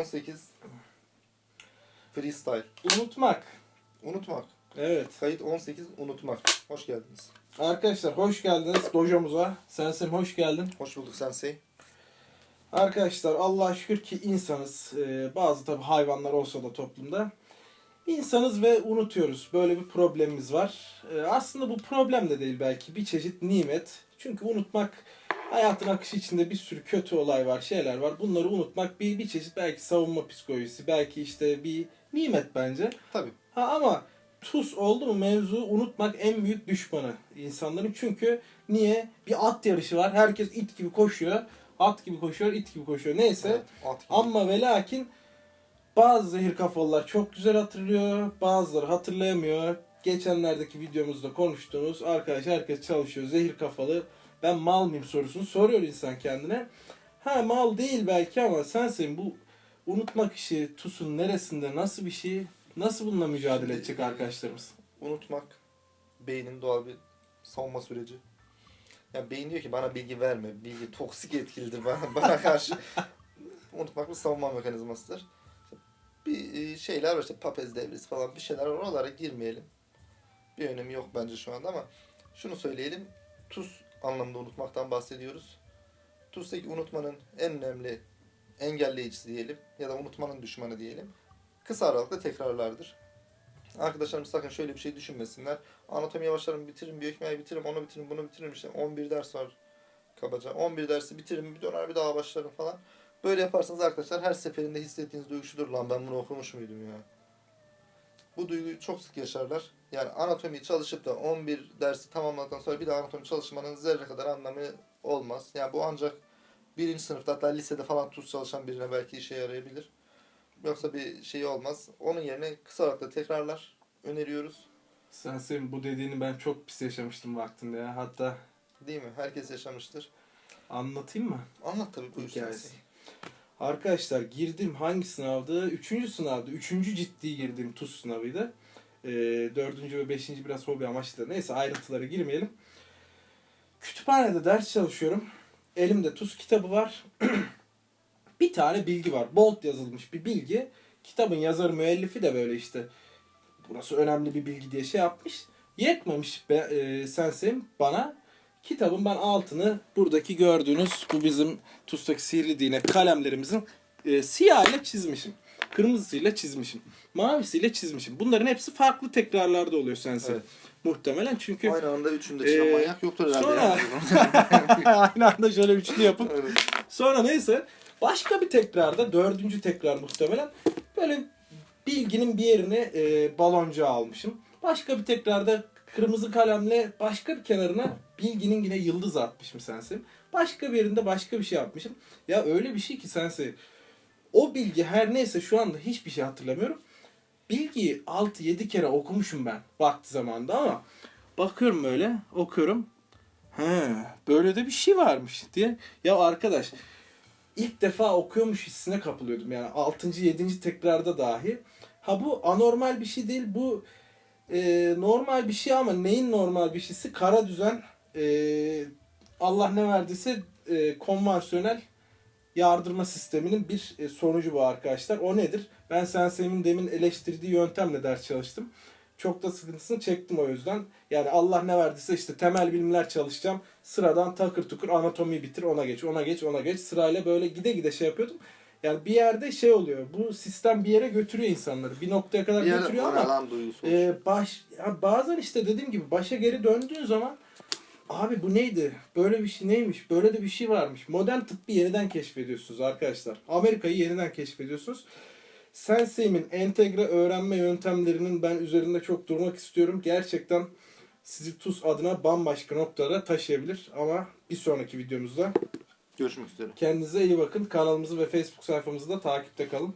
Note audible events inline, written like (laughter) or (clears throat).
18 freestyle. Unutmak. Unutmak. Evet. Kayıt 18 unutmak. Hoş geldiniz. Arkadaşlar hoş geldiniz dojomuza. Sensei hoş geldin. Hoş bulduk Sensei. Arkadaşlar Allah'a şükür ki insanız. Ee, bazı tabi hayvanlar olsa da toplumda. İnsanız ve unutuyoruz. Böyle bir problemimiz var. Ee, aslında bu problem de değil belki. Bir çeşit nimet. Çünkü unutmak hayatın akışı içinde bir sürü kötü olay var, şeyler var. Bunları unutmak bir, bir çeşit belki savunma psikolojisi. Belki işte bir nimet bence. Tabii. Ha ama tuz oldu mu mevzu unutmak en büyük düşmanı insanların. Çünkü niye? Bir at yarışı var. Herkes it gibi koşuyor. At gibi koşuyor, it gibi koşuyor. Neyse. Evet, at gibi. Ama ve lakin bazı zehir kafalılar çok güzel hatırlıyor. Bazıları hatırlayamıyor. Geçenlerdeki videomuzda konuştuğumuz arkadaş herkes çalışıyor. Zehir kafalı. Ben mal mıyım sorusunu soruyor insan kendine. Ha mal değil belki ama sensin bu unutmak işi TUS'un neresinde nasıl bir şey nasıl bununla mücadele Şimdi, edecek arkadaşlarımız? Unutmak beynin doğal bir savunma süreci. Yani beyin diyor ki bana bilgi verme. Bilgi toksik etkilidir bana, (laughs) bana karşı. Unutmak bir savunma mekanizmasıdır. Bir e, şeyler var işte papez devresi falan bir şeyler var. Oralara girmeyelim. Bir önemi yok bence şu anda ama şunu söyleyelim. Tuz anlamında unutmaktan bahsediyoruz. Tuz'daki unutmanın en önemli engelleyicisi diyelim ya da unutmanın düşmanı diyelim. Kısa aralıklı tekrarlardır. Arkadaşlarım sakın şöyle bir şey düşünmesinler. Anatomi yavaşlarım bitiririm, biyokimyayı bitiririm, onu bitiririm, bunu bitiririm işte 11 ders var kabaca. 11 dersi bitiririm, bir döner bir daha başlarım falan. Böyle yaparsanız arkadaşlar her seferinde hissettiğiniz duygu şudur lan ben bunu okumuş muydum ya. Bu duyguyu çok sık yaşarlar. Yani anatomiyi çalışıp da 11 dersi tamamladıktan sonra bir daha anatomi çalışmanın zerre kadar anlamı olmaz. Yani bu ancak birinci sınıfta hatta lisede falan tuz çalışan birine belki işe yarayabilir. Yoksa bir şey olmaz. Onun yerine kısa aralıklı tekrarlar öneriyoruz. Sensin bu dediğini ben çok pis yaşamıştım vaktinde ya. Hatta Değil mi? Herkes yaşamıştır. anlatayım mı? Anlat tabii buyur Hikayesi. Sensei. Arkadaşlar girdim hangi sınavdı? Üçüncü sınavdı. Üçüncü ciddi girdiğim TUS sınavıydı. Ee, dördüncü ve beşinci biraz hobi amaçlı. Neyse ayrıntılara girmeyelim. Kütüphanede ders çalışıyorum. Elimde TUS kitabı var. (clears throat) bir tane bilgi var. Bold yazılmış bir bilgi. Kitabın yazarı müellifi de böyle işte burası önemli bir bilgi diye şey yapmış. Yetmemiş be, e, sensim bana. Kitabın ben altını buradaki gördüğünüz bu bizim TUS'taki sihirli değnek kalemlerimizin e, siyahıyla çizmişim. Kırmızısıyla çizmişim. Mavisiyle çizmişim. Bunların hepsi farklı tekrarlarda oluyor sensin. Evet. Muhtemelen çünkü Aynı anda üçünde çıkan Ee, manyak yoktur herhalde. sonra- yani. (laughs) aynı anda şöyle üçlü yapıp Evet. Sonra neyse başka bir tekrarda dördüncü tekrar muhtemelen böyle bilginin bir yerine e, baloncu almışım. Başka bir tekrarda kırmızı kalemle başka bir kenarına bilginin yine yıldız atmışım sensin. Başka bir yerinde başka bir şey yapmışım. Ya öyle bir şey ki sensin. O bilgi her neyse şu anda hiçbir şey hatırlamıyorum. Bilgiyi 6-7 kere okumuşum ben vakti zamanında ama bakıyorum böyle okuyorum. He, böyle de bir şey varmış diye. Ya arkadaş ilk defa okuyormuş hissine kapılıyordum yani 6. 7. tekrarda dahi. Ha bu anormal bir şey değil bu e, normal bir şey ama neyin normal bir şeysi? Kara düzen e, Allah ne verdiyse e, konvansiyonel yardırma sisteminin bir e, sonucu bu arkadaşlar. O nedir? Ben Sensei'min demin eleştirdiği yöntemle ders çalıştım. Çok da sıkıntısını çektim o yüzden. Yani Allah ne verdiyse işte temel bilimler çalışacağım. Sıradan takır tukur anatomiyi bitir ona geç ona geç ona geç. Sırayla böyle gide gide şey yapıyordum. Yani bir yerde şey oluyor. Bu sistem bir yere götürüyor insanları. Bir noktaya kadar Bir götürüyor ama e, baş ya bazen işte dediğim gibi başa geri döndüğün zaman abi bu neydi? Böyle bir şey neymiş? Böyle de bir şey varmış. Modern tıbbı yeniden keşfediyorsunuz arkadaşlar. Amerika'yı yeniden keşfediyorsunuz. Sensei'min entegre öğrenme yöntemlerinin ben üzerinde çok durmak istiyorum. Gerçekten sizi TUS adına bambaşka noktalara taşıyabilir. Ama bir sonraki videomuzda Görüşmek üzere. kendinize iyi bakın. Kanalımızı ve Facebook sayfamızı da takipte kalın.